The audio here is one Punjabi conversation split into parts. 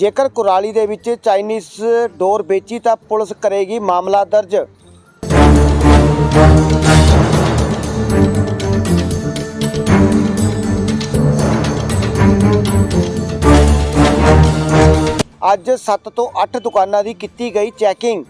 ਜੇਕਰ ਕੁਰਾਲੀ ਦੇ ਵਿੱਚ ਚਾਈਨੀਜ਼ ਡੋਰ ਵੇਚੀ ਤਾਂ ਪੁਲਿਸ ਕਰੇਗੀ ਮਾਮਲਾ ਦਰਜ। ਅੱਜ 7 ਤੋਂ 8 ਦੁਕਾਨਾਂ ਦੀ ਕੀਤੀ ਗਈ ਚੈਕਿੰਗ।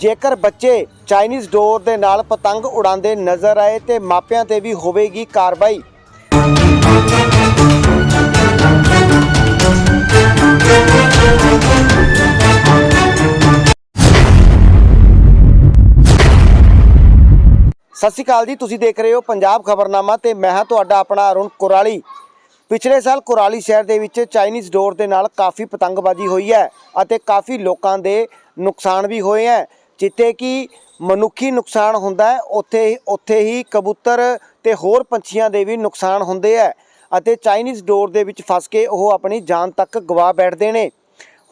ਜੇਕਰ ਬੱਚੇ ਚਾਈਨੀਜ਼ ਡੋਰ ਦੇ ਨਾਲ ਪਤੰਗ ਉਡਾਉਂਦੇ ਨਜ਼ਰ ਆਏ ਤੇ ਮਾਪਿਆਂ ਤੇ ਵੀ ਹੋਵੇਗੀ ਕਾਰਵਾਈ। ਸਤਿ ਸ਼੍ਰੀ ਅਕਾਲ ਜੀ, ਤੁਸੀਂ ਦੇਖ ਰਹੇ ਹੋ ਪੰਜਾਬ ਖਬਰਨਾਮਾ ਤੇ ਮੈਂ ਹਾਂ ਤੁਹਾਡਾ ਆਪਣਾ ਅਰੁਣ ਕੁਰਾਲੀ। ਪਿਛਲੇ ਸਾਲ ਕੁਰਾਲੀ ਸ਼ਹਿਰ ਦੇ ਵਿੱਚ ਚਾਈਨੀਜ਼ ਡੋਰ ਦੇ ਨਾਲ ਕਾਫੀ ਪਤੰਗਬਾਜ਼ੀ ਹੋਈ ਹੈ ਅਤੇ ਕਾਫੀ ਲੋਕਾਂ ਦੇ ਨੁਕਸਾਨ ਵੀ ਹੋਏ ਹੈ। ਜਿੱਥੇ ਕਿ ਮਨੁੱਖੀ ਨੁਕਸਾਨ ਹੁੰਦਾ ਹੈ, ਉੱਥੇ ਉੱਥੇ ਹੀ ਕਬੂਤਰ ਤੇ ਹੋਰ ਪੰਛੀਆਂ ਦੇ ਵੀ ਨੁਕਸਾਨ ਹੁੰਦੇ ਹੈ ਅਤੇ ਚਾਈਨੀਜ਼ ਡੋਰ ਦੇ ਵਿੱਚ ਫਸ ਕੇ ਉਹ ਆਪਣੀ ਜਾਨ ਤੱਕ ਗਵਾ ਬੈਠਦੇ ਨੇ।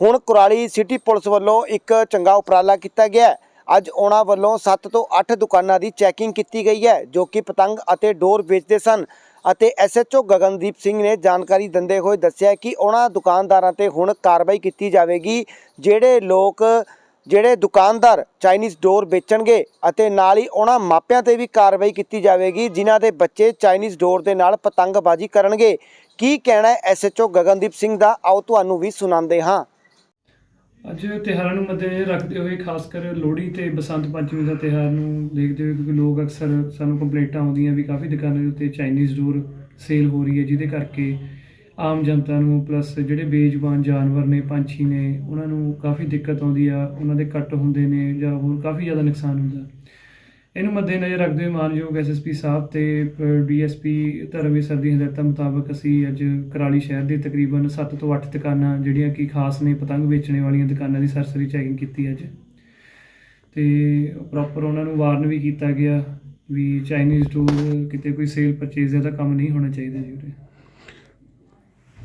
ਹੁਣ ਕੁਰਾਲੀ ਸਿਟੀ ਪੁਲਿਸ ਵੱਲੋਂ ਇੱਕ ਚੰਗਾ ਉਪਰਾਲਾ ਕੀਤਾ ਗਿਆ ਅੱਜ ਉਹਨਾਂ ਵੱਲੋਂ 7 ਤੋਂ 8 ਦੁਕਾਨਾਂ ਦੀ ਚੈਕਿੰਗ ਕੀਤੀ ਗਈ ਹੈ, ਜੋ ਕਿ ਪਤੰਗ ਅਤੇ ਡੋਰ ਵੇਚਦੇ ਸਨ ਅਤੇ ਐਸਐਚਓ ਗਗਨਦੀਪ ਸਿੰਘ ਨੇ ਜਾਣਕਾਰੀ ਦਿੰਦੇ ਹੋਏ ਦੱਸਿਆ ਕਿ ਉਹਨਾਂ ਦੁਕਾਨਦਾਰਾਂ ਤੇ ਹੁਣ ਕਾਰਵਾਈ ਕੀਤੀ ਜਾਵੇਗੀ, ਜਿਹੜੇ ਲੋਕ ਜਿਹੜੇ ਦੁਕਾਨਦਾਰ ਚਾਈਨੀਜ਼ ਡੋਰ ਵੇਚਣਗੇ ਅਤੇ ਨਾਲ ਹੀ ਉਹਨਾਂ ਮਾਪਿਆਂ ਤੇ ਵੀ ਕਾਰਵਾਈ ਕੀਤੀ ਜਾਵੇਗੀ, ਜਿਨ੍ਹਾਂ ਦੇ ਬੱਚੇ ਚਾਈਨੀਜ਼ ਡੋਰ ਦੇ ਨਾਲ ਪਤੰਗਬਾਜ਼ੀ ਕਰਨਗੇ। ਕੀ ਕਹਿਣਾ ਹੈ ਐਸਐਚਓ ਗਗਨਦੀਪ ਸਿੰਘ ਦਾ? ਆਓ ਤੁਹਾਨੂੰ ਵੀ ਸੁਣਾਉਂਦੇ ਹਾਂ। ਅੱਜ ਤਿਉਹਾਰਾਂ ਨੂੰ ਮੱਦੇਨਜ਼ਰ ਰੱਖਦੇ ਹੋਏ ਖਾਸ ਕਰ ਲੋਹੜੀ ਤੇ ਬਸੰਤ ਪੰਚਮੀ ਦਾ ਤਿਉਹਾਰ ਨੂੰ ਦੇਖਦੇ ਹੋਏ ਕਿਉਂਕਿ ਲੋਕ ਅਕਸਰ ਸਾਨੂੰ ਕੰਪਲੇਂਟਾਂ ਆਉਂਦੀਆਂ ਵੀ ਕਾਫੀ ਦੁਕਾਨਾਂ ਦੇ ਉੱਤੇ ਚਾਈਨੀਜ਼ ਡੋਰ ਸੇਲ ਹੋ ਰਹੀ ਹੈ, ਜਿਹਦੇ ਕਰਕੇ ਆਮ ਜਨਤਾ ਨੂੰ ਪਲੱਸ ਜਿਹੜੇ ਬੇਜ਼ੁਬਾਨ ਜਾਨਵਰ ਨੇ, ਪੰਛੀ ਨੇ, ਉਹਨਾਂ ਨੂੰ ਕਾਫੀ ਦਿੱਕਤ ਆਉਂਦੀ ਆ, ਉਹਨਾਂ ਦੇ ਕੱਟ ਹੁੰਦੇ ਨੇ ਜਾਂ ਹੋਰ ਕਾਫੀ ਜ਼ਿਆਦਾ ਨੁਕਸਾਨ ਹੁੰਦਾ। ਇਹਨੂੰ ਮੱਦੇਨਜ਼ਰ ਰੱਖਦੇ ਹੋਏ ਮਾਨਯੋਗ ਐਸਐਸਪੀ ਸਾਹਿਬ ਤੇ ਡੀਐਸਪੀ ਧਰਮਵੀਰ ਸਰ ਦੀ ਹਦਾਇਤਾਂ ਮੁਤਾਬਕ ਅਸੀਂ ਅੱਜ ਕਰਾਲੀ ਸ਼ਹਿਰ ਦੇ ਤਕਰੀਬਨ 7 ਤੋਂ 8 ਦੁਕਾਨਾਂ ਜਿਹੜੀਆਂ ਕਿ ਖਾਸ ਨੇ, ਪਤੰਗ ਵੇਚਣੇ ਵਾਲੀਆਂ ਦੁਕਾਨਾਂ ਦੀ ਸਰਸਰੀ ਚੈਕਿੰਗ ਕੀਤੀ ਅੱਜ। ਤੇ ਪ੍ਰੋਪਰ ਉਹਨਾਂ ਨੂੰ ਵਾਰਨ ਵੀ ਕੀਤਾ ਗਿਆ ਵੀ ਚਾਈਨੀਜ਼ ਟੂਰ ਕਿਤੇ ਕੋਈ ਸੇਲ ਪਰਚੇਜ਼ ਦਾ ਕੰਮ ਨਹੀਂ ਹੋਣਾ ਚਾਹੀਦਾ ਜੀ ਉਰੇ।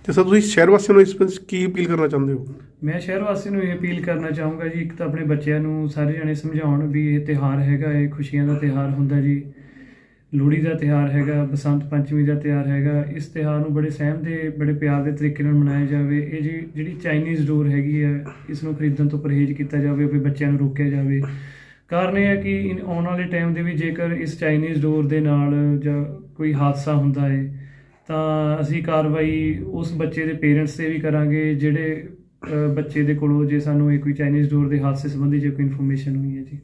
ਤੇ ਸਰ, ਤੁਸੀਂ ਸ਼ਹਿਰ ਵਾਸੀਆਂ ਨੂੰ ਇਸ ਵਿੱਚ ਕੀ ਅਪੀਲ ਕਰਨਾ ਚਾਹੁੰਦੇ ਹੋ? ਮੈਂ ਸ਼ਹਿਰ ਵਾਸੀ ਨੂੰ ਇਹ ਅਪੀਲ ਕਰਨਾ ਚਾਹੂੰਗਾ ਜੀ, ਇੱਕ ਤਾਂ ਆਪਣੇ ਬੱਚਿਆਂ ਨੂੰ ਸਾਰੇ ਜਣੇ ਸਮਝਾਉਣ ਵੀ ਇਹ ਤਿਹਾਰ ਹੈਗਾ, ਇਹ ਖੁਸ਼ੀਆਂ ਦਾ ਤਿਹਾਰ ਹੁੰਦਾ ਜੀ, ਲੋਹੜੀ ਦਾ ਤਿਹਾਰ ਹੈਗਾ, ਬਸੰਤ ਪੰਚਮੀ ਦਾ ਤਿਹਾਰ ਹੈਗਾ, ਇਸ ਤਿਹਾਰ ਨੂੰ ਬੜੇ ਸਹਿਮ ਦੇ, ਬੜੇ ਪਿਆਰ ਦੇ ਤਰੀਕੇ ਨਾਲ ਮਨਾਇਆ ਜਾਵੇ, ਇਹ ਜੀ, ਜਿਹੜੀ ਚਾਈਨੀਜ਼ ਡੋਰ ਹੈਗੀ ਹੈ, ਇਸ ਨੂੰ ਖਰੀਦਣ ਤੋਂ ਪਰਹੇਜ਼ ਕੀਤਾ ਜਾਵੇ, ਆਪਣੇ ਬੱਚਿਆਂ ਨੂੰ ਰੋਕਿਆ ਜਾਵੇ। ਕਾਰਨ ਇਹ ਹੈ ਕਿ ਇਨ- ਆਉਣ ਵਾਲੇ ਟਾਈਮ ਦੇ ਵੀ ਜੇਕਰ ਇਸ ਚਾਈਨੀਜ਼ ਡੋਰ ਦੇ ਨਾਲ ਜਾਂ ਕੋਈ ਹਾਦਸਾ ਹੁੰਦਾ ਹੈ ਤਾਂ ਅਸੀਂ ਕਾਰਵਾਈ ਉਸ ਬੱਚੇ ਦੇ ਪੇਰੈਂਟਸ ਤੇ ਵੀ ਕਰਾਂਗੇ ਜਿਹੜੇ ਬੱਚੇ ਦੇ ਕੋਲੋਂ ਜੇ ਸਾਨੂੰ ਇਹ ਕੋਈ ਚਾਈਨੀਜ਼ ਡੋਰ ਦੇ ਹਾਦਸੇ ਸੰਬੰਧੀ ਜੇ ਕੋਈ ਇਨਫੋਰਮੇਸ਼ਨ ਹੋਈ ਹੈ ਜੀ।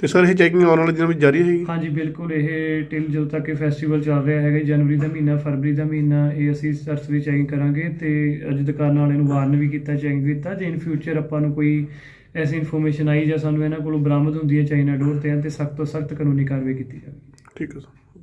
ਤੇ ਸਰ ਇਹ ਚੈਕਿੰਗ ਆਉਣ ਵਾਲੇ ਦਿਨਾਂ ਵਿੱਚ ਜਾਰੀ ਰਹੇਗੀ? ਹਾਂਜੀ ਬਿਲਕੁਲ ਇਹ ਟਿਲ ਜਦੋਂ ਤੱਕ ਇਹ ਫੈਸਟੀਵਲ ਚੱਲ ਰਿਹਾ ਹੈਗਾ ਜਨਵਰੀ ਦਾ ਮਹੀਨਾ ਫਰਵਰੀ ਦਾ ਮਹੀਨਾ ਇਹ ਅਸੀਂ ਸਰਸਰੀ ਚੈਕਿੰਗ ਕਰਾਂਗੇ ਤੇ ਅੱਜ ਦੁਕਾਨਾਂ ਵਾਲਿਆਂ ਨੂੰ ਵਾਰਨ ਵੀ ਕੀਤਾ ਚੈਕਿੰਗ ਕੀਤਾ ਜੇ ਇਨ ਫਿਊਚਰ ਆਪਾਂ ਨੂੰ ਕੋਈ ਐਸੀ ਇਨਫੋਰਮੇਸ਼ਨ ਆਈ ਜਾਂ ਸਾਨੂੰ ਇਹਨਾਂ ਕੋਲੋਂ ਬਰਾਮਦ ਹੁੰਦੀ ਹੈ ਚਾਈਨਾ ਡੋਰ ਤੇ ਤੇ ਸਖਤ ਤੋਂ ਸਖਤ ਕਾਨੂੰਨੀ ਕਾਰਵਾਈ ਕੀਤੀ ਜਾਵੇਗੀ। ਠੀਕ ਹੈ ਸਰ।